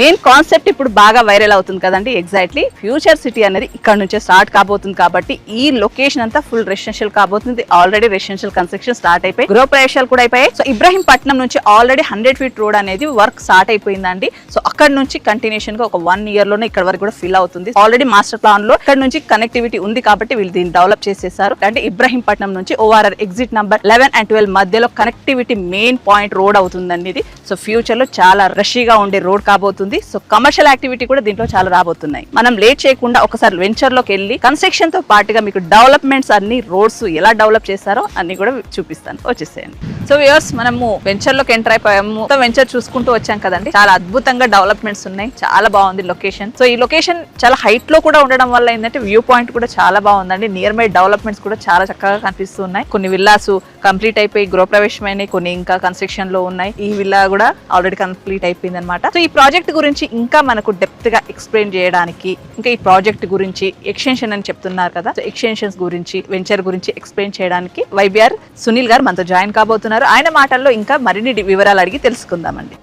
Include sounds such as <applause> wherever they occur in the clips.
Main concept ఇప్పుడు బాగా viral అవుతుంది కదండి ఎగ్జాక్ట్లీ ఫ్యూచర్ సిటీ అనేది ఇక్కడ నుంచే స్టార్ట్ కాబోతుంది కాబట్టి ఈ లొకేషన్ అంతా ఫుల్ రెసిడెన్షియల్ కాబోతుంది. ఆల్రెడీ రెసిడెన్షియల్ కన్స్ట్రక్షన్ స్టార్ట్ అయిపోయి గృహ ప్రవేశాలు కూడా అయిపోయాయి. సో ఇబ్రాహీంపట్నం నుంచి ఆల్రెడీ హండ్రెడ్ ఫీట్ రోడ్ అనేది వర్క్ స్టార్ట్ అయిపోయిందండి. సో అక్కడ నుంచి కంటిన్యూషన్గా ఒక వన్ ఇయర్లోనే ఇక్కడ వరకు కూడా ఫిల్ అవుతుంది. ఆల్రెడీ మాస్టర్ ప్లాన్లో ఇక్కడ నుంచి కనెక్టివిటీ ఉంది కాబట్టి వీళ్ళు దీన్ని డెవలప్ చేసేసారు. అంటే ఇబ్రహీంపట్నం నుంచి O R R exit number eleven and twelve మధ్యలో కనెక్టివిటీ మెయిన్ పాయింట్ రోడ్ అవుతుందండి ఇది. సో ఫ్యూచర్లో చాలా రషీగా ఉండే రోడ్ కాబోతుంది. సో కమర్షియల్ యాక్టివిటీ కూడా దీంట్లో చాలా రాబోతున్నాయి. మనం లేట్ చేయకుండా ఒకసారి వెంచర్లోకి వెళ్ళి కన్స్ట్రక్షన్తో పాటుగా మీకు డెవలప్మెంట్స్ అన్ని రోడ్స్ ఎలా డెవలప్ చేస్తారో అన్ని కూడా చూపిస్తాను. వచ్చేసేయండి. సో వ్యూవర్స్ మనము వెంచర్లోకి ఎంటర్ అయిపోయాము. మొత్తం వెంచర్ చూసుకుంటూ వచ్చాం కదండి. చాలా అద్భుతంగా డెవలప్మెంట్స్ ఉన్నాయి. చాలా బాగుంది లొకేషన్ సో ఈ లొకేషన్ చాలా హైట్లో కూడా ఉండడం వల్ల ఏంటంటే వ్యూ పాయింట్ కూడా చాలా బాగుందండి. నియర్ బై డెవలప్మెంట్స్ కూడా చాలా చక్కగా కనిపిస్తున్నాయి కొన్ని విల్లాస్ కంప్లీట్ అయిపోయి గృహప్రవేశమైనవి కొన్ని ఇంకా కన్స్ట్రక్షన్లో ఉన్నాయి. ఈ విల్లా కూడా ఆల్రెడీ కంప్లీట్ అయిపోయింది అనమాట సో ఈ ప్రాజెక్ట్ గురించి ఇంకా మనకు డెప్త్గా ఎక్స్ప్లెయిన్ చేయడానికి ఇంకా ఈ ప్రాజెక్ట్ గురించి ఎక్స్టెన్షన్ అని చెప్తున్నారు కదా. ఎక్స్టెన్షన్స్ గురించి వెంచర్ గురించి ఎక్స్ప్లెయిన్ చేయడానికి వైబిఆర్ సునీల్ గారు మనతో జాయిన్ కాబోతున్నారు. ఆయన మాటల్లో ఇంకా మరిన్ని వివరాలు అడిగి తెలుసుకుందామండి.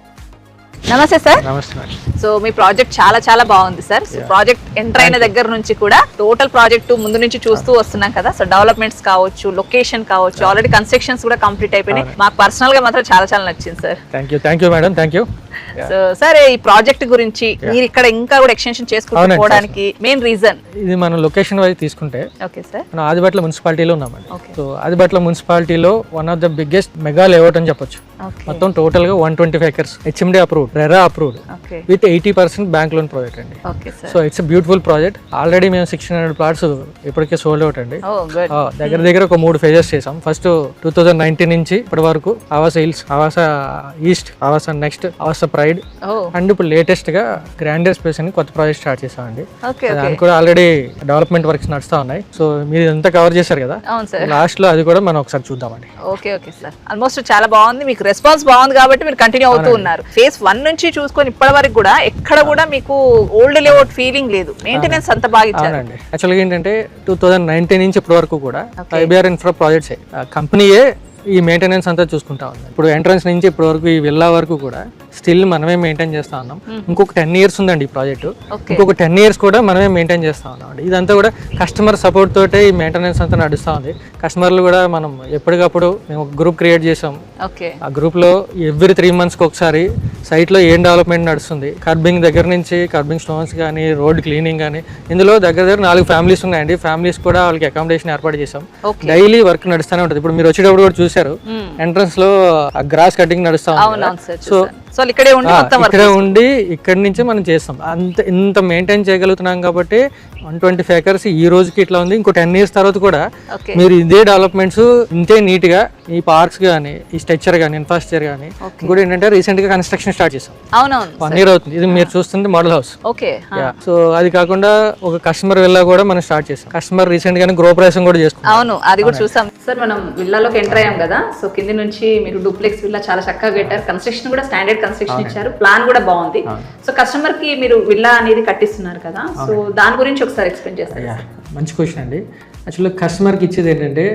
నమస్తే సార్. సో మీ ప్రాజెక్ట్ చాలా చాలా బాగుంది సార్. సో ప్రాజెక్ట్ ఎంటర్ అయిన దగ్గర నుంచి కూడా టోటల్ ప్రాజెక్ట్ ముందు నుంచి చూస్తూ వస్తున్నాం కదా. సో డెవలప్మెంట్స్ కావచ్చు లొకేషన్ కావచ్చు ఆల్రెడీ కన్స్ట్రక్షన్స్ కూడా కంప్లీట్ అయిపోయినాయి. మాకు పర్సనల్గా మాత్రం చాలా చాలా నచ్చింది sir. Thank you thank you madam thank you so sir ఈ ప్రాజెక్ట్ గురించి మీరు ఇక్కడ ఇంకా కూడా ఎక్స్టెన్షన్ పోవడానికి మెయిన్ రీజన్ ఇది మనం లొకేషన్ వైజ్ తీసుకుంటే ఓకే సార్ మనం ఆదిబట్ల మున్సిపాలిటీలో ఉన్నామండి. సో ఆదిబట్ల మున్సిపాలిటీలో one of the biggest mega layout అని చెప్పొచ్చు. మొత్తం టోటల్గా one twenty five acres H M D approved RERA approved with eighty percent bank loan project అండి. So it's beautiful project already మేము సిక్స్టీన్ హండ్రెడ్ ప్లాట్స్ ఇప్పటికే sold out అండి. ఆ, దగ్గర దగ్గర ఒక మూడు ఫేజెస్ చేసాం ఫస్ట్ టూ థౌజండ్ నైన్టీన్ నుంచి ఇప్పటి వరకు Avasa hills Avasa east Avasa next Avasa pride and ఇప్పుడు లేటెస్ట్గా గ్రాండర్ స్పేస్ అని కొత్త ప్రాజెక్ట్ స్టార్ట్ ఓకే ఓకే దానికి కూడా ఆల్రెడీ డెవలప్మెంట్ వర్క్స్ నడుస్తా ఉన్నాయి. సో మీరు ఇదంతా కవర్ చేశారు కదా? లాస్ట్లో అది కూడా మనం ఒకసారి చూద్దామండి. ఓకే ఓకే సార్ ఆల్మోస్ట్ చాలా బాగుంది. మీకు రెస్పాన్స్ బాగుంది కాబట్టి మీరు కంటిన్యూ అవుతూ ఉన్నారు. ఫేస్ వన్ నుంచి చూసుకొని ఇప్పటి వరకు కూడా ఎక్కడ కూడా మీకు ఓల్డ్ లేఅవుట్ ఫీలింగ్ లేదు. మెయింటెనెన్స్ అంత బాగా ఇచ్చారు. అవునండి. యాక్చువల్గా ఏంటంటే టూ థౌజండ్ నైన్టీన్ నుంచి ఇప్పటి వరకు కూడా ఐబిఆర్ ఇన్ఫ్రా ప్రాజెక్ట్స్ కంపెనీయే ఈ మెయింటెనెన్స్ అంతా చూసుకుంటా ఉంది ఇప్పుడు ఎంట్రన్స్ నుంచి ఇప్పటి వరకు ఈ వెళ్ళా వరకు కూడా స్టిల్ మనమే మెయింటైన్ చేస్తా ఉన్నాం. ఇంకొక టెన్ ఇయర్స్ ఉందండి ఈ ప్రాజెక్టు. ఇంకొక టెన్ ఇయర్స్ కూడా మనమే మెయింటైన్ చేస్తా ఉన్నాం అండి. ఇదంతా కూడా కస్టమర్ సపోర్ట్ తోటే ఈ మెయింటెనెన్స్ అంతా నడుస్తూ ఉంది. కస్టమర్లు కూడా మనం ఎప్పటికప్పుడు మేము ఒక గ్రూప్ క్రియేట్ చేసాం ఆ గ్రూప్లో ఎవ్రీ త్రీ మంత్స్కి ఒకసారి సైట్లో ఏం డెవలప్మెంట్ నడుస్తుంది. కర్బింగ్ దగ్గర నుంచి కర్బింగ్ స్టోన్స్ కానీ రోడ్ క్లీనింగ్ కానీ ఇందులో దగ్గర దగ్గర నాలుగు ఫ్యామిలీస్ ఉన్నాయండి. ఫ్యామిలీస్ కూడా వాళ్ళకి అకామిడేషన్ ఏర్పాటు చేసాం డైలీ వర్క్ నడుస్తూనే ఉంటుంది. ఇప్పుడు మీరు వచ్చేటప్పుడు కూడా చూశారు. ఎంట్రన్స్లో గ్రాస్ కటింగ్ నడుస్తా ఉంది సో సో ఇక్కడే ఉండి మొత్తం ఇక్కడే ఉండి ఇక్కడి నుంచే మనం చేస్తాం. అంత ఇంత మెయింటైన్ చేయగలుగుతున్నాం కాబట్టి వన్ ట్వంటీ ఫైవ్ ఎకర్స్ ఈ రోజుకి ఇట్లా ఉంది. ఇంకో టెన్ ఇయర్స్ తర్వాత కూడా ఓకే. మీరు ఇదే డెవలప్మెంట్స్ ఇంతే నీట్గా ఈ పార్క్స్ కానీ ఈ స్ట్రక్చర్ కానీ ఇన్ఫ్రాస్ట్రక్చర్ కానీ. ఇంకోటి ఏంటంటే రీసెంట్గా కన్స్ట్రక్షన్ స్టార్ట్ చేసాం అవునవును వన్ ఇయర్ అవుతుంది. ఇది మీరు చూస్తుంది మోడల్ హౌస్ ఓకే సో అది కాకుండా ఒక కస్టమర్ వెళ్ళా కూడా మనం స్టార్ట్ చేసాం కస్టమర్ రీసెంట్ గానే గృహప్రవేశం కూడా చేసుకున్నాం. అవును అది కూడా చూసాం. సార్ మనం విల్లాలోకి ఎంటర్ అయ్యాం కదా సో కింది నుంచి మీరు డూప్లెక్స్ విల్లా చాలా చక్కగా పెట్టారు కన్స్ట్రక్షన్ కూడా స్టాండర్డ్ కన్స్ట్రక్షన్ ఇచ్చారు. ప్లాన్ కూడా బాగుంది. సో కస్టమర్కి మీరు విల్లా అనేది కట్టిస్తున్నారు కదా. సో దాని గురించి ఒకసారి ఎక్స్ప్లెయిన్ చేస్తారు? మంచి క్వశ్చన్ అండి. యాక్చువల్గా కస్టమర్కి ఇచ్చేది ఏంటంటే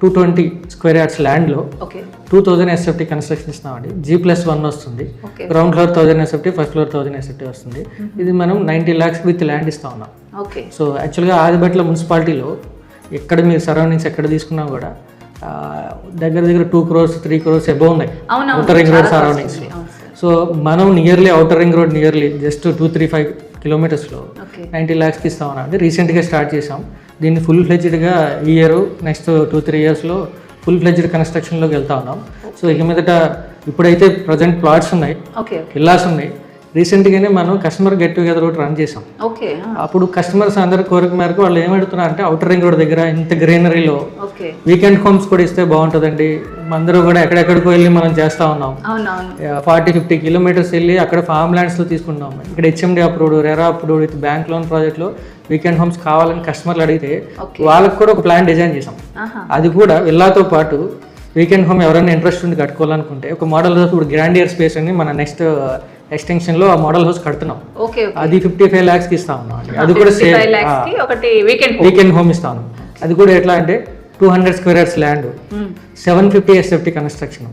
టూ ట్వంటీ స్క్వేర్ యార్డ్స్ ల్యాండ్లో two thousand S F T construction ఇస్తున్నామండి. జీ ప్లస్ వన్ వస్తుంది. Ground floor thousand S F T first floor thousand S F T వస్తుంది. ఇది మనం నైంటీ ల్యాక్స్ విత్ ల్యాండ్ ఇస్తా ఉన్నాం. ఓకే సో యాక్చువల్గా ఆదిబట్ల మున్సిపాలిటీలో ఎక్కడ మీరు సరౌండింగ్స్ ఎక్కడ తీసుకున్నా కూడా దగ్గర దగ్గర two crores three crores above ఉన్నాయి. అవుటర్ రింగ్ రోడ్ సో మనం nearly outer ring road nearly just two three five కిలోమీటర్స్లో ninety ల్యాక్స్కి ఇస్తా ఉన్నాం అంటే రీసెంట్గా స్టార్ట్ చేసాం దీన్ని ఫుల్ ఫ్లెడ్జ్డ్గా ఈ ఇయర్ నెక్స్ట్ టూ త్రీ ఇయర్స్లో ఫుల్ ఫ్లెడ్జ్డ్ కన్స్ట్రక్షన్లోకి వెళ్తా ఉన్నాం. సో ఇక మీదట ఇప్పుడైతే ప్రజెంట్ ప్లాట్స్ ఉన్నాయి. ఓకే విల్లాస్ ఉన్నాయి. రీసెంట్గానే మనం కస్టమర్ గెట్ టుగెదర్ ఒకటి రన్ చేసాం ఓకే అప్పుడు కస్టమర్స్ అందరి కోరిక మేరకు వాళ్ళు ఏమడుతున్నారు అంటే అవుటర్ రింగ్ రోడ్ దగ్గర ఇంత గ్రీనరీలో వీకెండ్ హోమ్స్ కూడా ఇస్తే బాగుంటుందండి. అందరూ కూడా ఎక్కడెక్కడికో వెళ్ళి మనం చేస్తా ఉన్నాం. ఫార్టీ ఫిఫ్టీ కిలోమీటర్స్ వెళ్ళి అక్కడ ఫార్మ్ ల్యాండ్స్లో తీసుకున్నాం ఇక్కడ H M D approved RERA approved with bank loan ప్రాజెక్ట్లో వీకెండ్ హోమ్స్ కావాలని కస్టమర్లు అడిగితే. వాళ్ళకి కూడా ఒక ప్లాన్ డిజైన్ చేసాం అది కూడా విల్లాతో పాటు వీకెండ్ హోమ్ ఎవరైనా ఇంట్రెస్ట్ ఉండి కట్టుకోవాలనుకుంటే ఒక మోడల్ హౌస్ ఇప్పుడు గ్రాండియర్ స్పేస్ అని మన నెక్స్ట్ ఎక్స్టెన్షన్లో ఆ మోడల్ హౌస్ కడుతున్నాం. అది ఫిఫ్టీ ఫైవ్ ల్యాక్స్కి ఇస్తా. ఉన్నాం అది కూడా ల్యాక్స్కి వీకెండ్ హోమ్ ఇస్తాను అది కూడా ఎట్లా అంటే two hundred square yards land seven fifty S F T construction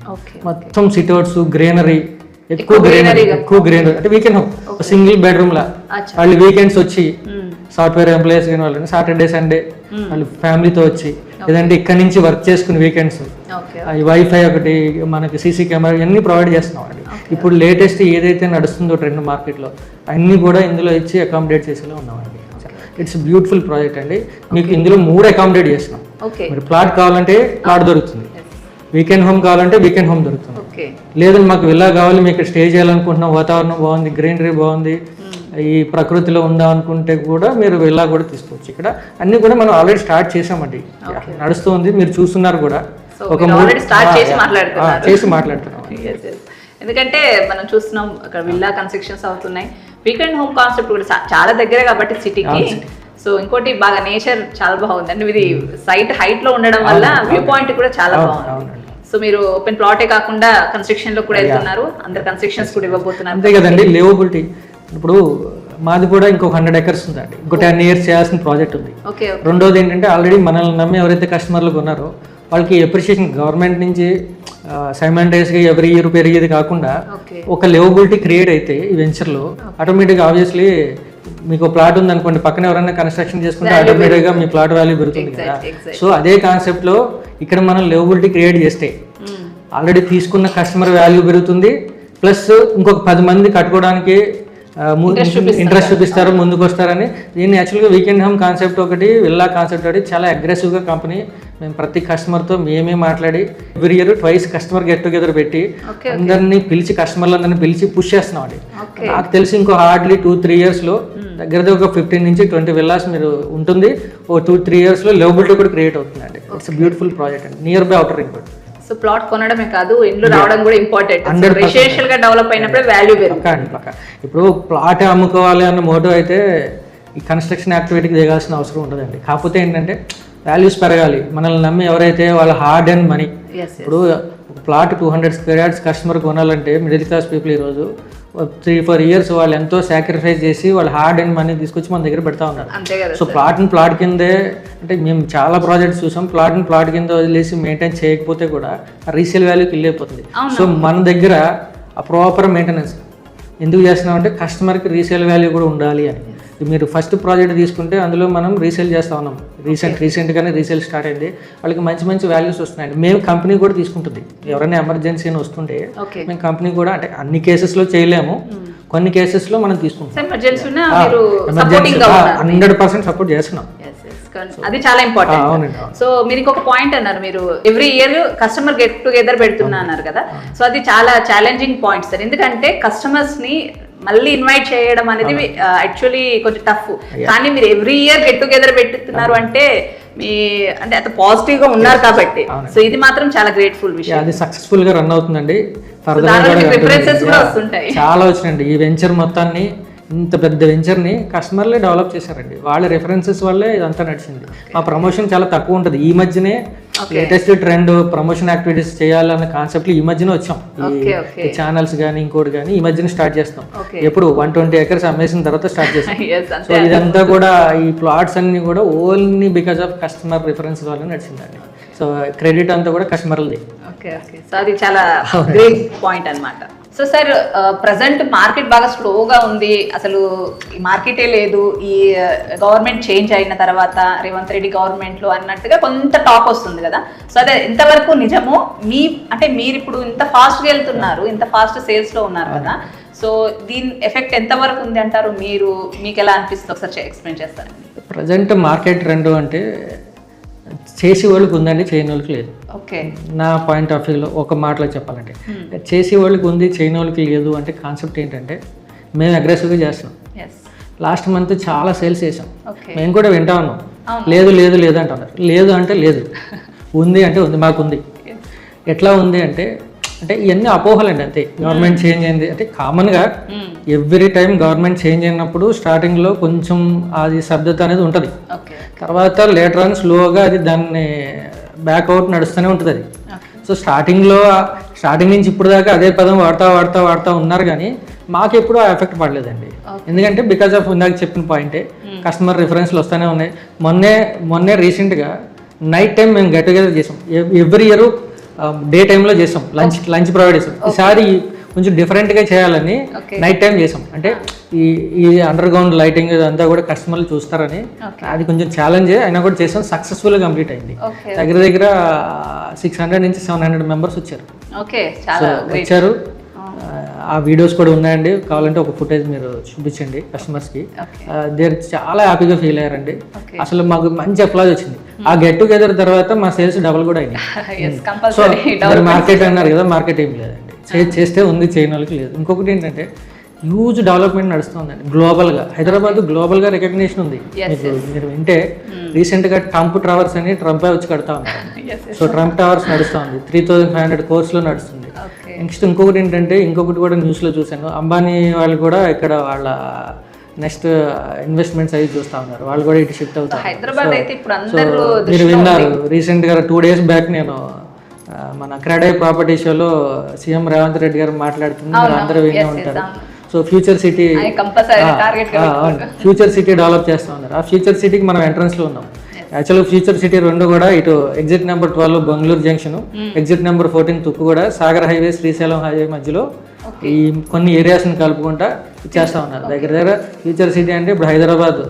మొత్తం సిట్అవుట్స్ గ్రీనరీ ఎక్కువ గ్రీనరీ ఎక్కువ గ్రీనరీ అంటే వీకెండ్ సింగిల్ బెడ్రూమ్ లా. వాళ్ళు వీకెండ్స్ వచ్చి. సాఫ్ట్వేర్ ఎంప్లాయీస్ కానీ వాళ్ళు సాటర్డే సండే వాళ్ళు ఫ్యామిలీతో వచ్చి లేదంటే ఇక్కడ నుంచి వర్క్ చేసుకుని వీకెండ్స్ ఈ వైఫై ఒకటి మనకి సీసీ కెమెరా ఇవన్నీ ప్రొవైడ్ చేస్తున్నాం అండి ఇప్పుడు లేటెస్ట్ ఏదైతే నడుస్తుందో ట్రెండ్ మార్కెట్లో అన్నీ కూడా ఇందులో ఇచ్చి అకామిడేట్ చేసేలా ఉన్నామండి ఇట్స్ బ్యూటిఫుల్ ప్రాజెక్ట్ అండి. మీకు ఇందులో మూడు అకామిడేట్ చేస్తున్నాం. మరి ప్లాట్ కావాలంటే ప్లాట్ దొరుకుతుంది. వీకెండ్ హోమ్ కావాలంటే వీకెండ్ హోమ్ దొరుకుతుంది. ఓకే లేదు మాకు విల్లా కావాలి మీకు స్టే చేయాలనుకుంటున్నాం వాతావరణం బాగుంది గ్రీనరీ బాగుంది ఈ ప్రకృతిలో ఉందాం అనుకుంటే కూడా మీరు విల్లా కూడా తీసుకోవచ్చు. ఇక్కడ అన్ని కూడా మనం ఆల్రెడీ స్టార్ట్ చేసామండి నడుస్తుంది మీరు చూస్తున్నారు కూడా. Start చేసి మాట్లాడుతున్నాం. <laughs> ఎందుకంటే మనం చూస్తున్నాం అక్కడ విల్లా కన్స్ట్రక్షన్స్ అవుతున్నాయి. వీకెండ్ హోమ్ కాన్సెప్ట్ కూడా చాలా దగ్గర కాబట్టి సిటీకి సో ఇంకోటి బాగా నేచర్ చాలా బాగుంది. అంటే ఇది సైట్ హైట్లో ఉండడం వల్ల వ్యూ పాయింట్ కూడా చాలా బాగుంది. సో మీరు ఓపెన్ ప్లాటే కాకుండా కన్స్ట్రక్షన్లో కూడా వెళ్తున్నారు. అందరు కన్స్ట్రక్షన్స్ కూడా ఇవ్వబోతున్నారు. అంతే కదండి లేవబిలిటీ. ఇప్పుడు మాది కూడా ఇంకొక హండ్రెడ్ ఎకర్స్ ఉందండి. ఇంకో టెన్ ఇయర్స్ చేయాల్సిన ప్రాజెక్ట్ ఉంది. రెండోది ఏంటంటే ఆల్రెడీ మనల్ని నమ్మి ఎవరైతే కస్టమర్లు ఉన్నారో వాళ్ళకి ఎప్రిషియేషన్ గవర్నమెంట్ నుంచి సైమండైస్గా ఎవరి ఇయర్ పెరిగేది కాకుండా ఒక లెవబిలిటీ క్రియేట్ అయితే ఈ వెంచర్లో ఆటోమేటిక్గా ఆబ్వియస్లీ మీకు ప్లాట్ ఉంది అనుకోండి పక్కన ఎవరైనా కన్స్ట్రక్షన్ చేసుకుంటే ఆటోమేటిక్గా మీ ప్లాట్ వాల్యూ పెరుగుతుంది కదా. సో అదే కాన్సెప్ట్లో ఇక్కడ మనం లెవబిలిటీ క్రియేట్ చేస్తే Hmm. ఆల్రెడీ తీసుకున్న కస్టమర్ వాల్యూ పెరుగుతుంది ప్లస్ ఇంకొక పది మంది కట్టుకోవడానికి ఇంట్రెస్ట్ చూపిస్తారు? ముందుకు వస్తారని దీన్ని యాక్చువల్గా వీకెండ్ హోమ్ కాన్సెప్ట్ ఒకటి విల్లా కాన్సెప్ట్ ఒకటి చాలా అగ్రెసివ్గా కంపెనీ మేము ప్రతి కస్టమర్తో మేమే మాట్లాడి every year twice customer get together పెట్టి అందరినీ పిలిచి కస్టమర్లు అందరినీ పిలిచి పుష్ చేస్తున్నాం అండి. నాకు తెలిసి ఇంకో హార్డ్లీ టూ త్రీ ఇయర్స్లో దగ్గర దగ్గర ఒక ఫిఫ్టీన్ నుంచి ట్వంటీ విల్లాస్ మీరు ఉంటుంది. ఓ టూ త్రీ ఇయర్స్లో లెవబిలిటీ కూడా క్రియేట్ అవుతుంది అండి ఇట్స్ బ్యూటిఫుల్ ప్రాజెక్ట్ అండి near by outer ring road so plot కొనడమే కాదు ఇండ్లు రావడం కూడా ఇంపార్టెంట్ 100% రెసిడెన్షియల్గా డెవలప్ అయినప్పుడే వాల్యూ పెరుగుతుంది. ఇప్పుడు ప్లాట్ అమ్ముకోవాలి అన్న మోటివ్ అయితే ఈ కన్స్ట్రక్షన్ యాక్టివిటీకి దిగాల్సిన అవసరం ఉండదండి కాకపోతే ఏంటంటే వాల్యూస్ పెరగాలి. మనల్ని నమ్మి ఎవరైతే వాళ్ళ హార్డ్ అండ్ మనీ ఇప్పుడు ఒక plot two hundred square yards customer కొనాలంటే మిడిల్ క్లాస్ పీపుల్ ఈరోజు త్రీ ఫోర్ ఇయర్స్ వాళ్ళు ఎంతో సాక్రిఫైస్ చేసి వాళ్ళు హార్డ్ అండ్ మనీ తీసుకొచ్చి మన దగ్గర పెడతా ఉన్నారు. సో ప్లాట్ని ప్లాట్ కిందే అంటే మేము చాలా ప్రాజెక్ట్స్ చూసాం. ప్లాట్ని ప్లాట్ కింద వదిలేసి మెయింటైన్ చేయకపోతే కూడా రీసేల్ వాల్యూకి వెళ్ళిపోతుంది. సో మన దగ్గర ఆ ప్రాపర్ మెయింటెనెన్స్ ఎందుకు చేస్తున్నాం అంటే కస్టమర్కి రీసేల్ వాల్యూ కూడా ఉండాలి అని. మీరు ఫస్ట్ ప్రాజెక్ట్ తీసుకుంటే అందులో మనం రీసేల్ చేస్తా ఉన్నాం. రీసెంట్ రీసెంట్గానే రీసేల్ స్టార్ట్ అయింది. వాళ్ళకి మంచి మంచి వాల్యూస్ వస్తున్నాయండి. మేము కంపెనీ కూడా తీసుకుంటుంది. ఎవరైనా ఎమర్జెన్సీ అని వస్తుంటే మేము కంపెనీ కూడా అంటే అన్ని కేసెస్లో చేయలేము. కొన్ని కేసెస్లో మనం తీసుకుంటాం ఎమర్జెన్సీ హండ్రెడ్ పర్సెంట్ సపోర్ట్ చేస్తున్నాం. అది చాలా ఇంపార్టెంట్ సో మీరు ఇంకొక పాయింట్ అన్నారు మీరు. Every year customer get together పెడుతున్నా అన్నారు కదా. సో అది చాలా ఛాలెంజింగ్ పాయింట్ సార్ ఎందుకంటే కస్టమర్స్ని మళ్ళీ ఇన్వైట్ చేయడం అనేది యాక్చువల్లీ కొంచెం టఫ్ కానీ మీరు ఎవ్రీ ఇయర్ గెట్ టుగెదర్ పెట్టుతున్నారు అంటే మీ అంటే అంత పాజిటివ్గా ఉన్నారు కాబట్టి. సో ఇది మాత్రం చాలా గ్రేట్ఫుల్ విషయం. అది సక్సెస్ఫుల్గా రన్ అవుతుందండి ఫర్దర్. చాలా వచ్చినాయండి. ఈ వెంచర్ మొత్తాన్ని ఇంత పెద్ద వెంచర్ని కస్టమర్లే డెవలప్ చేశారండి. వాళ్ళ రెఫరెన్సెస్ వల్లే ఇదంతా నడిచింది. మా ప్రమోషన్ చాలా తక్కువ ఉంటుంది. ఈ మధ్యనే లేటెస్ట్ ట్రెండ్ ప్రమోషన్ యాక్టివిటీస్ చేయాలన్న కాన్సెప్ట్ ఈ మధ్యనే వచ్చాం. ఈ ఛానల్స్ కానీ ఇంకోటి కానీ ఈ మధ్యన స్టార్ట్ చేస్తాం. ఎప్పుడు వన్ ట్వంటీ ఎకర్స్ అమ్మేసిన తర్వాత స్టార్ట్ చేస్తాం. <laughs> సో ఇదంతా కూడా ఈ ప్లాట్స్ అన్ని కూడా only because of customer reference వల్ల నడిచిందండి. సో క్రెడిట్ అంతా కూడా కస్టమర్లది. Okay okay. సో అది చాలా గ్రేట్ పాయింట్ అన్నమాట. సో సార్ ప్రజెంట్ మార్కెట్ బాగా స్లోగా ఉంది. అసలు ఈ మార్కెటే లేదు. ఈ గవర్నమెంట్ చేంజ్ అయిన తర్వాత రేవంత్ రెడ్డి గవర్నమెంట్లో అన్నట్టుగా కొంత టాక్ వస్తుంది కదా. సో అదే ఎంతవరకు నిజమో మీ అంటే మీరు ఇప్పుడు ఇంత ఫాస్ట్గా వెళ్తున్నారు ఇంత ఫాస్ట్ సేల్స్లో ఉన్నారు కదా. సో దీని ఎఫెక్ట్ ఎంతవరకు ఉంది అంటారు? మీరు మీకు ఎలా అనిపిస్తుంది? ఒకసారి ఎక్స్ప్లెయిన్ చేస్తారండి ప్రజెంట్ మార్కెట్ రెండు అంటే చేసే వాళ్ళకి ఉందండి చేయని వాళ్ళకి లేదు. ఓకే. నా పాయింట్ ఆఫ్ వ్యూలో ఒక మాటలో చెప్పాలంటే చేసే వాళ్ళకి ఉంది చేయని వాళ్ళకి లేదు అంటే కాన్సెప్ట్ ఏంటంటే మేము అగ్రెసివ్గా చేస్తున్నాం. లాస్ట్ మంత్ చాలా సేల్స్ చేసాం మేము కూడా వింటా ఉన్నాం. లేదు లేదు లేదు అంటున్నారు. లేదు అంటే లేదు. <laughs> ఉంది అంటే ఉంది మాకు ఉంది ఎట్లా ఉంది అంటే అంటే ఇవన్నీ అపోహలండి అంతే. గవర్నమెంట్ చేంజ్ అయింది. అంటే కామన్గా ఎవ్రీ టైం గవర్నమెంట్ చేంజ్ అయినప్పుడు స్టార్టింగ్లో కొంచెం అది శబ్దత అనేది ఉంటుంది. తర్వాత లేటర్ ఆన్ స్లోగా అది దాన్ని బ్యాక్అవుట్ నడుస్తూనే ఉంటుంది అది. సో స్టార్టింగ్లో స్టార్టింగ్ నుంచి ఇప్పుడు దాకా అదే పదం వాడతా వాడతా వాడతా ఉన్నారు కానీ మాకు ఎప్పుడు ఆ ఎఫెక్ట్ పడలేదండి. ఎందుకంటే బికాజ్ ఆఫ్ ఇందాక చెప్పిన పాయింటే కస్టమర్ రిఫరెన్స్లు వస్తూనే ఉన్నాయి. మొన్నే మొన్నే రీసెంట్గా నైట్ టైం మేము గెట్ టుగెదర్ చేసాం. ఎవ్రీ ఇయర్ డే టైంలో చేసాం. లంచ్ లంచ్ ప్రొవైడ్ చేసాం. ఈసారి కొంచెం డిఫరెంట్గా చేయాలని. నైట్ టైం చేసాం. అంటే ఈ ఈ అండర్ గ్రౌండ్ లైటింగ్ ఇదంతా కూడా కస్టమర్లు చూస్తారని. అది కొంచెం ఛాలెంజ్ అయినా కూడా చేసాం. సక్సెస్ఫుల్గా కంప్లీట్ అయింది. దగ్గర దగ్గర సిక్స్ హండ్రెడ్ నుంచి సెవెన్ హండ్రెడ్ మెంబర్స్ వచ్చారు. ఓకే చాలా గ్రేట్ వచ్చారు. ఆ వీడియోస్ కూడా ఉన్నాయండి. కావాలంటే ఒక ఫుటేజ్ మీరు చూపించండి కస్టమర్స్కి దేర్ చాలా హ్యాపీగా ఫీల్ అయ్యారండి. అసలు మాకు మంచి అప్లాజ్ వచ్చింది. ఆ గెట్ టుగెదర్ తర్వాత మా సేల్స్ డబల్ కూడా ఎస్ సో మార్కెట్ అన్నారు కదా మార్కెట్ ఏం లేదండి. చే- చేస్తే ఉంది చేయని వాళ్ళకి లేదు. ఇంకొకటి ఏంటంటే హ్యూజ్ డెవలప్మెంట్ నడుస్తుందండి. గ్లోబల్గా హైదరాబాద్ గ్లోబల్గా రికగ్నిషన్ ఉంది. మీరు వింటే రీసెంట్గా ట్రంప్ టవర్స్ అని ట్రంప్ వచ్చి కడతా ఎస్ సో ట్రంప్ టవర్స్ నడుస్తూ ఉంది త్రీ థౌజండ్ ఫైవ్ హండ్రెడ్ కోర్స్లో నడుస్తుంది. నెక్స్ట్ ఇంకొకటి ఏంటంటే ఇంకొకటి కూడా న్యూస్లో చూశాను. అంబానీ వాళ్ళు కూడా ఇక్కడ వాళ్ళ నెక్స్ట్ ఇన్వెస్ట్మెంట్స్ అవి చూస్తూ ఉన్నారు. వాళ్ళు కూడా ఇటు షిఫ్ట్ అవుతారు హైదరాబాద్ అయితే ఇప్పుడు అందరూ మీరు విన్నారు రీసెంట్గా టూ డేస్ బ్యాక్ నేను మన క్రెడై ప్రాపర్టీ షోలో సీఎం రేవంత్ రెడ్డి గారు మాట్లాడుతుంది మీరు అందరూ వినే ఉంటారు. So future city future city develop చేస్తా ఉన్నారు. ఆ ఫ్యూచర్ సిటీకి మనం ఎంట్రన్స్లో ఉన్నాం. యాక్చువల్గా ఫ్యూచర్ సిటీ రెండు కూడా ఇటు exit number twelve Bengaluru junction exit number fourteen తుక్కు కూడా సాగర్ హైవే శ్రీశైలం హైవే మధ్యలో ఈ కొన్ని ఏరియాస్ని కలుపుకుంటా చేస్తా ఉన్నారు. దగ్గర దగ్గర ఫ్యూచర్ సిటీ అంటే ఇప్పుడు Hyderabad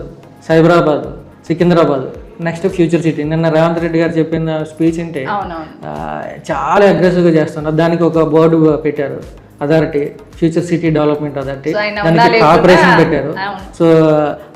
Cyberabad Secunderabad next future city. నిన్న రేవంత్ రెడ్డి గారు చెప్పిన స్పీచ్ అంటే చాలా అగ్రెసివ్గా చేస్తున్నారు. దానికి ఒక బోర్డు పెట్టారు. Authority future city development authority దానికి కార్పొరేషన్ పెట్టారు. సో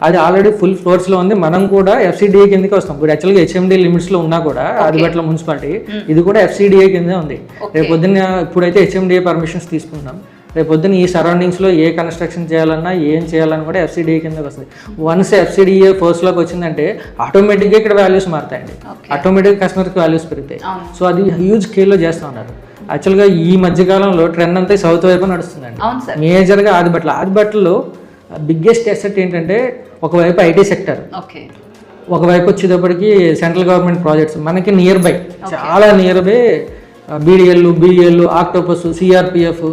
అది ఆల్రెడీ ఫుల్ ఫ్లోర్స్లో ఉంది. మనం కూడా ఎఫ్సిడిఏ కిందకి వస్తాం. ఇప్పుడు యాక్చువల్గా హెచ్ఎండి లిమిట్స్లో ఉన్నా కూడా ఆదిపట్ల మున్సిపాలిటీ ఇది కూడా ఎఫ్సిడిఏ కిందే ఉంది. రేపు పొద్దున్న ఇప్పుడైతే హెచ్ఎండిఏ పర్మిషన్స్ తీసుకుంటున్నాం రేపు పొద్దున్న ఈ సరౌండింగ్స్లో ఏ కన్స్ట్రక్షన్ చేయాలన్నా ఏం చేయాలన్నా కూడా ఎఫ్సిడిఏ కిందకి వస్తుంది. వన్స్ ఎఫ్సిడిఏ ఫోర్స్లోకి వచ్చిందంటే ఆటోమేటిక్గా ఇక్కడ వాల్యూస్ మారుతాయండి. ఆటోమేటిక్ కస్టమర్కి వాల్యూస్ పెరుగుతాయి. సో అది హ్యూజ్ స్కేల్లో చేస్తూ ఉన్నారు. యాక్చువల్గా ఈ మధ్యకాలంలో ట్రెండ్ అంతా సౌత్ వైపు నడుస్తుందండి. అవును సార్. మేజర్గా ఆదిబట్ల ఆదిబట్లలో బిగ్గెస్ట్ ఎసెట్ ఏంటంటే ఒకవైపు ఐటీ సెక్టర్ ఓకే. ఒకవైపు వచ్చేటప్పటికి సెంట్రల్ గవర్నమెంట్ ప్రాజెక్ట్స్ మనకి నియర్ బై చాలా near by BDL BL octopus CRPF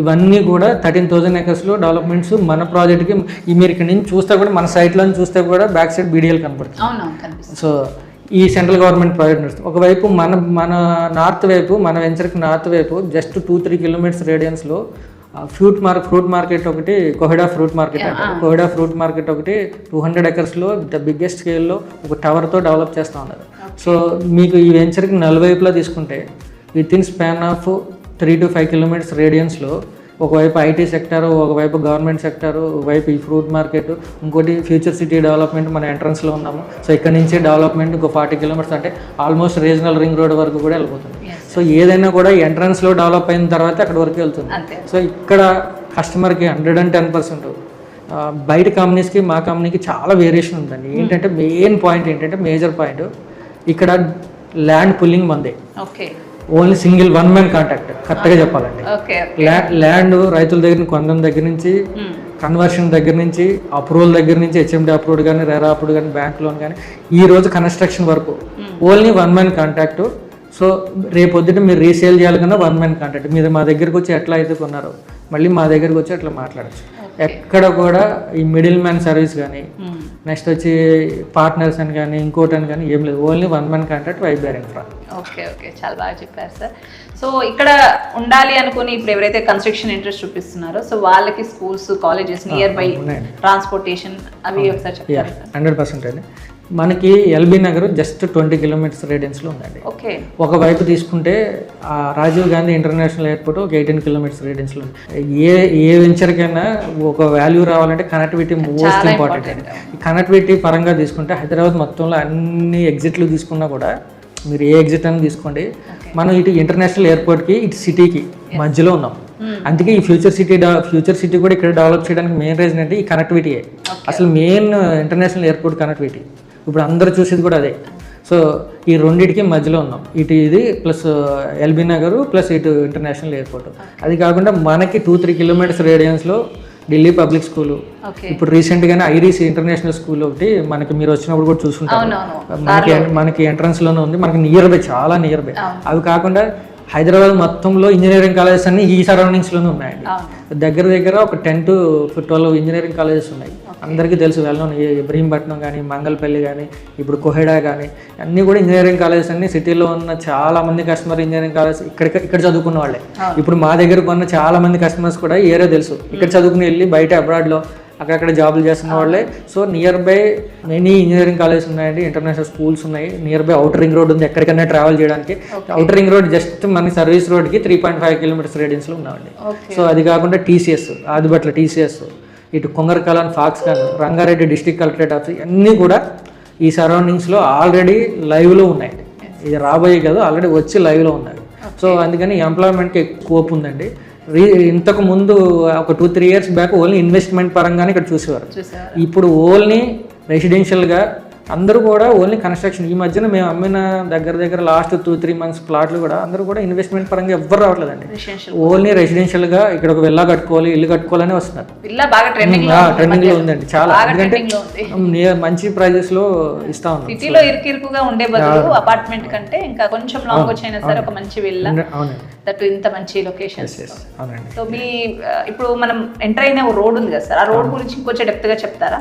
ఇవన్నీ కూడా థర్టీన్ థౌసండ్ ఎకర్స్లో డెవలప్మెంట్స్ మన ప్రాజెక్ట్కి మీరు ఇక్కడ నుంచి చూస్తే కూడా మన సైట్లో చూస్తే కూడా బ్యాక్ సైడ్ బీడిఎల్ కనపడుతుంది. సో ఈ సెంట్రల్ గవర్నమెంట్ ప్రాజెక్ట్ నడుస్తుంది ఒకవైపు మన మన నార్త్ వైపు మన వెంచర్కి నార్త్ వైపు జస్ట్ టూ త్రీ కిలోమీటర్స్ రేడియన్స్లో ఫ్రూట్ మార్ ఫ్రూట్ మార్కెట్ ఒకటి Koheda fruit market Koheda fruit market ఒకటి టూ హండ్రెడ్ ఎకర్స్లో ద బిగ్గెస్ట్ స్కేల్లో ఒక టవర్తో డెవలప్ చేస్తూ ఉన్నారు. సో మీకు ఈ వెంచర్కి నలువైపులా తీసుకుంటే within span of three to five kilometres రేడియన్స్లో ఒకవైపు ఐటీ సెక్టర్ ఒకవైపు గవర్నమెంట్ సెక్టర్ ఒకవైపు ఈ ఫ్రూట్ మార్కెట్ ఇంకోటి ఫ్యూచర్ సిటీ డెవలప్మెంట్ మన ఎంట్రన్స్లో ఉన్నాము. సో ఇక్కడ నుంచి డెవలప్మెంట్ ఇంకో ఫార్టీ కిలోమీటర్స్ అంటే ఆల్మోస్ట్ రీజనల్ రింగ్ రోడ్ వరకు కూడా వెళ్ళిపోతుంది. సో ఏదైనా కూడా ఎంట్రన్స్లో డెవలప్ అయిన తర్వాత అక్కడ వరకు వెళ్తుంది. సో ఇక్కడ కస్టమర్కి హండ్రెడ్ అండ్ టెన్ పర్సెంట్. బయట కంపెనీస్కి మా కంపెనీకి చాలా వేరియేషన్ ఉందండి. ఏంటంటే మెయిన్ పాయింట్ ఏంటంటే మేజర్ పాయింట్ ఇక్కడ ల్యాండ్ పుల్లింగ్ మందే. Okay. Only single one man contact కరెక్ట్గా చెప్పాలంటే. ఓకే ల్యాండ్ రైతుల దగ్గర కొనడం దగ్గర నుంచి కన్వర్షన్ దగ్గర నుంచి అప్రూవల్ దగ్గర నుంచి హెచ్ఎండి అప్రూవ్డ్ కానీ రెరా అప్రూవ్డ్ కానీ బ్యాంక్ లోన్ కానీ ఈ రోజు కన్స్ట్రక్షన్ వరకు. Only one man contact. So రేపు పొద్దుట మీరు రీసేల్ చేయాలన్నా వన్ మ్యాన్ కాంటాక్ట్. మీరు మా దగ్గరకు వచ్చి ఎట్లా అయితే కొన్నారో మళ్ళీ మా దగ్గరకు వచ్చి అట్లా మాట్లాడచ్చు. ఎక్కడ కూడా ఈ మిడిల్ మ్యాన్ సర్వీస్ కానీ నెక్స్ట్ వచ్చి పార్ట్నర్స్ అని కానీ ఇంకోటి అని కానీ ఏం లేదు. ఓన్లీ వన్ మ్యాన్ కాంటాక్ట్ వైబేర్ ఇన్ఫ్రా ఓకే ఓకే. చాలా బాగా చెప్పారు సార్. సో ఇక్కడ ఉండాలి అనుకుని ఇప్పుడు ఎవరైతే కన్స్ట్రక్షన్ ఇంట్రెస్ట్ చూపిస్తున్నారో సో వాళ్ళకి schools colleges near by. Transportation అవి ఒకసారి చెప్తారా హండ్రెడ్ పర్సెంట్ అండి. మనకి LB Nagar just twenty kilometres రేడియన్స్లో ఉందండి. ఓకే. ఒకవైపు తీసుకుంటే ఆ రాజీవ్ గాంధీ ఇంటర్నేషనల్ ఎయిర్పోర్ట్ ఒక ఎయిటీన్ కిలోమీటర్స్ రేడియన్స్లో ఉంది. ఏ ఏ వెంచర్కైనా ఒక వాల్యూ రావాలంటే కనెక్టివిటీ మోస్ట్ ఇంపార్టెంట్ అండి. కనెక్టివిటీ పరంగా తీసుకుంటే హైదరాబాద్ మొత్తంలో అన్ని ఎగ్జిట్లు తీసుకున్నా కూడా మీరు ఏ ఎగ్జిట్ అని తీసుకోండి. మనం ఇటు ఇంటర్నేషనల్ ఎయిర్పోర్ట్కి ఇటు సిటీకి మధ్యలో ఉన్నాం. అందుకే ఈ ఫ్యూచర్ సిటీ ఫ్యూచర్ సిటీ కూడా ఇక్కడ డెవలప్ చేయడానికి మెయిన్ రీజన్ అంటే ఈ కనెక్టివిటీయే అసలు మెయిన్ ఇంటర్నేషనల్ ఎయిర్పోర్ట్ కనెక్టివిటీ ఇప్పుడు అందరూ చూసేది కూడా అదే. సో ఈ రెండింటికి మధ్యలో ఉన్నాం. ఇటు ఇది ప్లస్ ఎల్బీ నగర్ ప్లస్ ఇటు ఇంటర్నేషనల్ ఎయిర్పోర్ట్ అది కాకుండా మనకి టూ త్రీ కిలోమీటర్స్ రేడియన్స్లో ఢిల్లీ పబ్లిక్ స్కూలు. ఇప్పుడు రీసెంట్గానే ఐరీస్ ఇంటర్నేషనల్ స్కూల్ ఒకటి మనకి మీరు వచ్చినప్పుడు కూడా అవునవును. మనకి మనకి ఎంట్రన్స్లోనే ఉంది. మనకి నియర్ బై చాలా నియర్ బై అవి కాకుండా హైదరాబాద్ మొత్తంలో ఇంజనీరింగ్ కాలేజెస్ అన్ని ఈ సరౌండింగ్స్లోనే ఉన్నాయండి. అవును. దగ్గర దగ్గర ఒక ten to twelve engineering colleges ఉన్నాయి. అందరికీ తెలుసు వెళ్ళను ఇబ్రహీంపట్నం కానీ మంగళపల్లి కానీ ఇప్పుడు కోహెడా కానీ అన్నీ కూడా ఇంజనీరింగ్ కాలేజెస్ అన్ని సిటీలో ఉన్న చాలా మంది కస్టమర్ ఇంజనీరింగ్ కాలేజ్ ఇక్కడ ఇక్కడ చదువుకున్న వాళ్ళే. ఇప్పుడు మా దగ్గర కొన్న చాలా మంది కస్టమర్స్ కూడా ఈ ఏరియా తెలుసు. ఇక్కడ చదువుకుని వెళ్ళి బయట అబ్రాడ్లో అక్కడక్కడ జాబులు చేస్తున్న వాళ్ళే. So near by many engineering colleges ఉన్నాయండి ఇంటర్నేషనల్ స్కూల్స్ ఉన్నాయి. Near by outer ring road ఉంది ఎక్కడికైనా ట్రావెల్ చేయడానికి. అవుటర్ రింగ్ రోడ్ జస్ట్ మన సర్వీస్ రోడ్కి త్రీ పాయింట్ ఫైవ్ కిలోమీటర్స్ రేడియన్స్లో ఉన్నామండి. సో అది కాకుండా టీసీఎస్ ఆదిబట్ల టీసీఎస్ ఇటు Kongarakalan Foxconn Rangareddy district collectorate office అన్నీ కూడా ఈ సరౌండింగ్స్లో ఆల్రెడీ లైవ్లో ఉన్నాయండి ఇది రాబోయే కదా ఆల్రెడీ వచ్చి లైవ్లో ఉన్నాయి. సో అందుకని ఎంప్లాయ్మెంట్కి ఎక్కువ hope ఉందండి. రీ ఇంతకు ముందు ఒక two three years back only investment పరంగానే ఇక్కడ చూసేవారు. ఇప్పుడు ఓన్లీ రెసిడెన్షియల్గా అందరూ కూడా ఓన్లీ కన్స్ట్రక్షన్. ఈ మధ్యన మేము అమ్మిన దగ్గర దగ్గర లాస్ట్ టూ త్రీ మంత్స్ ప్లాట్లు కూడా అందరూ కూడా ఇన్వెస్ట్మెంట్ పరంగా ఎవ్వరు రావట్లేదండి. రెసిడెన్షియల్ ఓన్లీ రెసిడెన్షియల్గా ఇక్కడ ఒక వెళ్ళా కట్టుకోవాలి ఇల్లు కట్టుకోవాలని వస్తున్నారు. విల్లా బాగా ట్రెండింగ్లో. ఉందండి చాలా. ఎందుకంటే మంచి ప్రైజెస్లో ఇస్తా ఉన్నాం. సిటీలో ఇరుకు ఇరుకుగా ఉండే బదులు అపార్ట్మెంట్ కంటే ఇంకా కొంచెం లాంగ్ వచ్చినా సరే ఒక మంచి విల్లా అవునండి దట్ ఇంత మంచి అవునండి. సో మీ ఆ, ఇప్పుడు మనం ఎంటర్ అయిన రోడ్ ఉంది కదా సార్ ఆ రోడ్ గురించి ఇంకొంచెం డెప్త్గా చెప్తారా?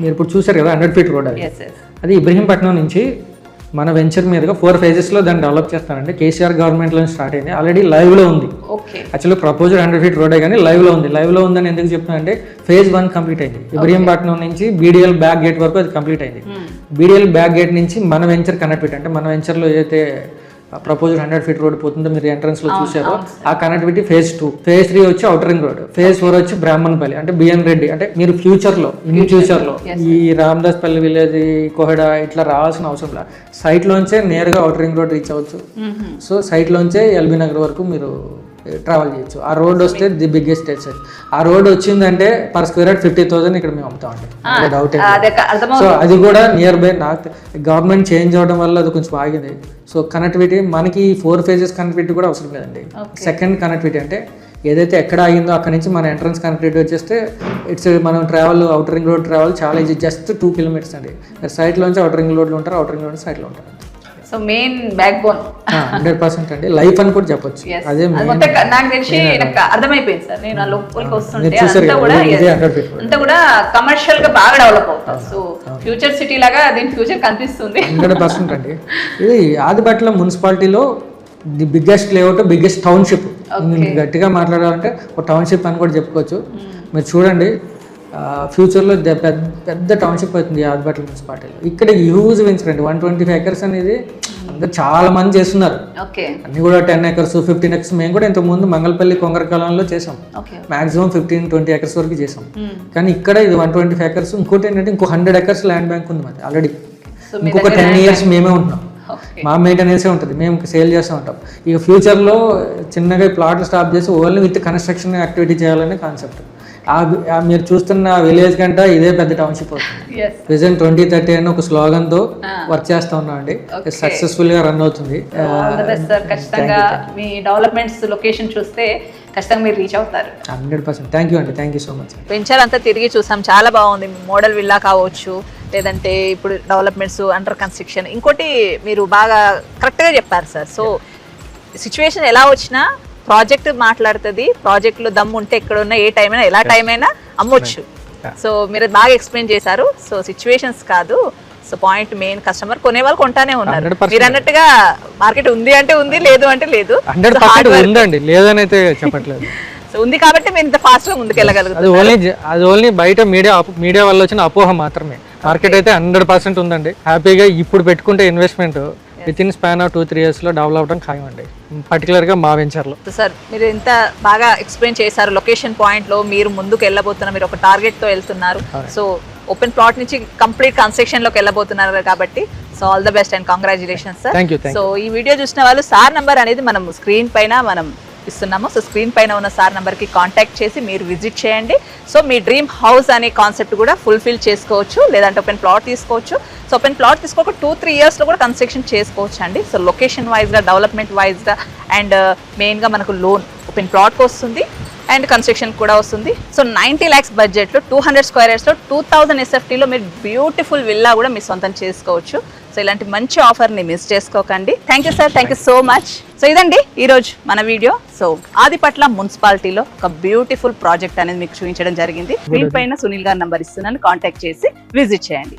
మీరు ఇప్పుడు చూసారు కదా హండ్రెడ్ ఫీట్ రోడ్ అది. అది ఇబ్రహీంపట్నం నుంచి మన వెంచర్ మీదుగా ఫోర్ ఫేజెస్లో దాన్ని డెవలప్ చేస్తానండి. కేసీఆర్ గవర్నమెంట్లో స్టార్ట్ అయింది. ఆల్రెడీ లైవ్లో ఉంది. Okay actually proposal hundred feet రోడే కానీ లైవ్లో ఉంది. లైవ్లో ఉందని ఎందుకు చెప్తున్నానంటే ఫేజ్ వన్ కంప్లీట్ అయింది. ఇబ్రహీంపట్నం నుంచి బీడిఎల్ బ్యాక్ గేట్ వరకు అది కంప్లీట్ అయింది. బీడిఎల్ బ్యాక్ గేట్ నుంచి మన వెంచర్ కనెక్టివిటీ అంటే మన వెంచర్లో ఏదైతే ప్రపోజల్ హండ్రెడ్ ఫీట్ రోడ్ పోతుందో మీరు ఎంట్రన్స్లో చూసారో ఆ connectivity phase two phase three వచ్చి outer ring road phase four వచ్చి బ్రాహ్మణపల్లి అంటే బిఎన్ రెడ్డి అంటే మీరు ఫ్యూచర్లో ఇన్ ఫ్యూచర్లో ఈ రామదాస్ పల్లి విలేజ్ కోహెడ ఇట్లా రావాల్సిన అవసరం లేదు. సైట్ లోంచే నేరుగా అవుటర్ రింగ్ రోడ్ రీచ్ అవ్వచ్చు. సో సైట్ లోంచే ఎల్బీ నగర్ వరకు మీరు ట్రావెల్ చేయొచ్చు. ఆ రోడ్ వస్తే ది బిగ్గెస్ట్ సైట్ ఆ రోడ్ వచ్చిందంటే per square yard fifty thousand ఇక్కడ మేము అమ్ముతామండి డౌట్ సో అది కూడా నియర్ బై నాకు గవర్నమెంట్ చేంజ్ అవడం వల్ల అది కొంచెం ఆగింది. సో కనెక్టివిటీ మనకి ఫోర్ ఫేజెస్ కనెక్టివిటీ కూడా అవసరం లేదండి. సెకండ్ కనెక్టివిటీ అంటే ఏదైతే ఎక్కడ ఆగిందో అక్కడ నుంచి మన ఎంట్రన్స్ కనెక్టివిటీ వచ్చేస్తే ఇట్స్ మనం travel outer ring road travel చాలా ఈజీ జస్ట్ టూ కిలోమీటర్స్ అండి. సైట్లోంచి అవుటర్ రింగ్ రోడ్లో ఉంటారు అవుటర్ రింగ్ రోడ్ సైట్లో ఉంటారు. So main backbone hundred percent అండి. లైఫ్ అని కూడా చెప్పొచ్చు. అదే నాకు తెలిసి నాకు అర్థమైపోయింది సార్. నేను ఆ లోపలికి వస్తుంటే చూసారు అంతా కూడా అంతా కూడా కమర్షియల్గా బాగా డెవలప్ అవుతుంది సో ఫ్యూచర్ సిటీ లాగా దీని ఫ్యూచర్ కనిపిస్తుంది. హండ్రెడ్ పర్సెంట్ అండి. ఇది ఆదిపట్ల మున్సిపాలిటీలో the biggest layout biggest township. గట్టిగా మాట్లాడాలంటే ఒక టౌన్షిప్ అని కూడా చెప్పుకోవచ్చు. మీరు చూడండి ఫ్యూచర్లో పెద్ద పెద్ద టౌన్షిప్ అవుతుంది ఈ ఆదిపట్ల మున్సిపాలిటీలో ఇక్కడ హ్యూజ్ అండి వన్ ట్వంటీ ఫైవ్ ఎకర్స్ అనేది అందరు చాలా మంది చేస్తున్నారు. అన్ని కూడా టెన్ ఎకర్స్ ఫిఫ్టీన్ ఎకర్స్ మేము కూడా ఇంతకుముందు మంగళపల్లి కొంగరకాలంలో చేసాం మాక్సిమం ఫిఫ్టీన్ ట్వంటీ ఎకర్స్ వరకు చేసాం కానీ ఇక్కడ ఇది వన్ ట్వంటీ ఫైవ్ ఎకర్స్ ఇంకోటి ఏంటంటే ఇంకో హండ్రెడ్ ఎకర్స్ ల్యాండ్ బ్యాంక్ ఉంది మాది. ఆల్రెడీ ఇంకొక టెన్ ఇయర్స్ మేమే ఉంటున్నాం. మా మెయింటెనెన్సే ఉంటుంది. మేము సేల్ చేస్తూ ఉంటాం. ఇక ఫ్యూచర్లో చిన్నగా ప్లాట్లు స్టాప్ చేసి ఓన్లీ విత్ కన్స్ట్రక్షన్ యాక్టివిటీ చేయాలనే కాన్సెప్ట్ ఆ మీరు చూస్తున్న విలేజ్ కంటే ఇదే పెద్ద టౌన్షిప్ అవుతుంది. ప్రెసెంట్ ట్వంటీ థర్టీ అని ఒక స్లోగన్తో వర్క్ చేస్తూ ఉన్నాం అండి సక్సెస్ఫుల్గా రన్ అవుతుంది. సార్ ఖచ్చితంగా మీ డెవలప్మెంట్స్ లొకేషన్ చూస్తే ఖచ్చితంగా మీరు రీచ్ అవుతారు. హండ్రెడ్ పర్సెంట్ థ్యాంక్ యూ అండి. Thank you so much venture అంతా తిరిగి చూసాం. చాలా బాగుంది. మోడల్ విల్లా కావచ్చు లేదంటే ఇప్పుడు డెవలప్మెంట్స్ అండర్ కన్స్ట్రక్షన్ ఇంకోటి మీరు బాగా కరెక్ట్గా చెప్పారు సార్. సో సిచ్యువేషన్ ఎలా వచ్చినా ప్రాజెక్ట్ మాట్లాడుతుంది ప్రాజెక్ట్లో దమ్ము ఉంటే ఎక్కడ ఉన్నా ఏ టైం అయినా ఎలా టైం అయినా అమ్మొచ్చు. సో మీరు అది బాగా ఎక్స్ప్లెయిన్ చేశారు. సో సిచ్యువేషన్స్ కాదు. సో పాయింట్ మెయిన్ కస్టమర్ కొనే వాళ్ళు కొంటానే ఉన్నారు. 100% మీరు అన్నట్టుగా మార్కెట్ ఉంది అంటే ఉంది లేదు అంటే లేదు. ఉందండి. లేదని అయితే చెప్పట్లేదు. <laughs> సో ఉంది కాబట్టి మీరు ఇంత ఫాస్ట్గా ముందుకెళ్ళగలుగుతారు. అది ఓన్లీ అది ఓన్లీ బయట మీడియా మీడియా వల్ల వచ్చిన అపోహ మాత్రమే. మార్కెట్ అయితే హండ్రెడ్ పర్సెంట్ ఉందండి. హ్యాపీగా ఇప్పుడు పెట్టుకుంటే investment within span of two three ఇయర్స్లో డెవలప్ అవడం ఖాయం అండి పర్టికులర్గా మా వెంచర్లో. సార్ మీరు ఎంత బాగా ఎక్స్ప్లెయిన్ చేశారు లొకేషన్ పాయింట్లో మీరు ముందుకు వెళ్ళబోతున్నారు మీరు ఒక టార్గెట్తో వెళ్తున్నారు. సో ఓపెన్ ప్లాట్ నుంచి కంప్లీట్ కన్స్ట్రక్షన్లోకి వెళ్ళబోతున్నారు కాబట్టి so all the best and congratulations sir so ఈ వీడియో చూసిన వాళ్ళు సార్ నంబర్ అనేది మనం స్క్రీన్ పైన మనం ఇస్తున్నాము. సో స్క్రీన్ పైన ఉన్న సార్ నెంబర్కి కాంటాక్ట్ చేసి మీరు విజిట్ చేయండి. సో మీ డ్రీమ్ హౌస్ అనే కాన్సెప్ట్ కూడా ఫుల్ఫిల్ చేసుకోవచ్చు. లేదంటే ఓపెన్ ప్లాట్ తీసుకోవచ్చు. సో ఓపెన్ ప్లాట్ తీసుకోక టూ త్రీ ఇయర్స్లో కూడా కన్స్ట్రక్షన్ చేసుకోవచ్చు అండి సో లొకేషన్ వైజ్గా డెవలప్మెంట్ వైజ్గా అండ్ మెయిన్గా మనకు లోన్ ఓపెన్ ప్లాట్కి వస్తుంది. అండ్ కన్స్ట్రక్షన్ కూడా వస్తుంది. సో నైంటీ ల్యాక్స్ బడ్జెట్లో టూ హండ్రెడ్ స్క్వేర్ యార్డ్స్లో టూ థౌసండ్ ఎస్ఎఫ్టీలో మీరు బ్యూటిఫుల్ విల్లా కూడా మీ సొంతం చేసుకోవచ్చు. సో ఇలాంటి మంచి ఆఫర్ని మిస్ చేసుకోకండి. Thank you sir thank you so much so ఇదండి ఈ రోజు మన వీడియో. సో ఆదిపట్ల మున్సిపాలిటీలో ఒక బ్యూటిఫుల్ ప్రాజెక్ట్ అనేది మీకు చూపించడం జరిగింది. దీనిపైన సునీల్ గారి నంబర్ ఇస్తున్నాను. కాంటాక్ట్ చేసి విజిట్ చేయండి.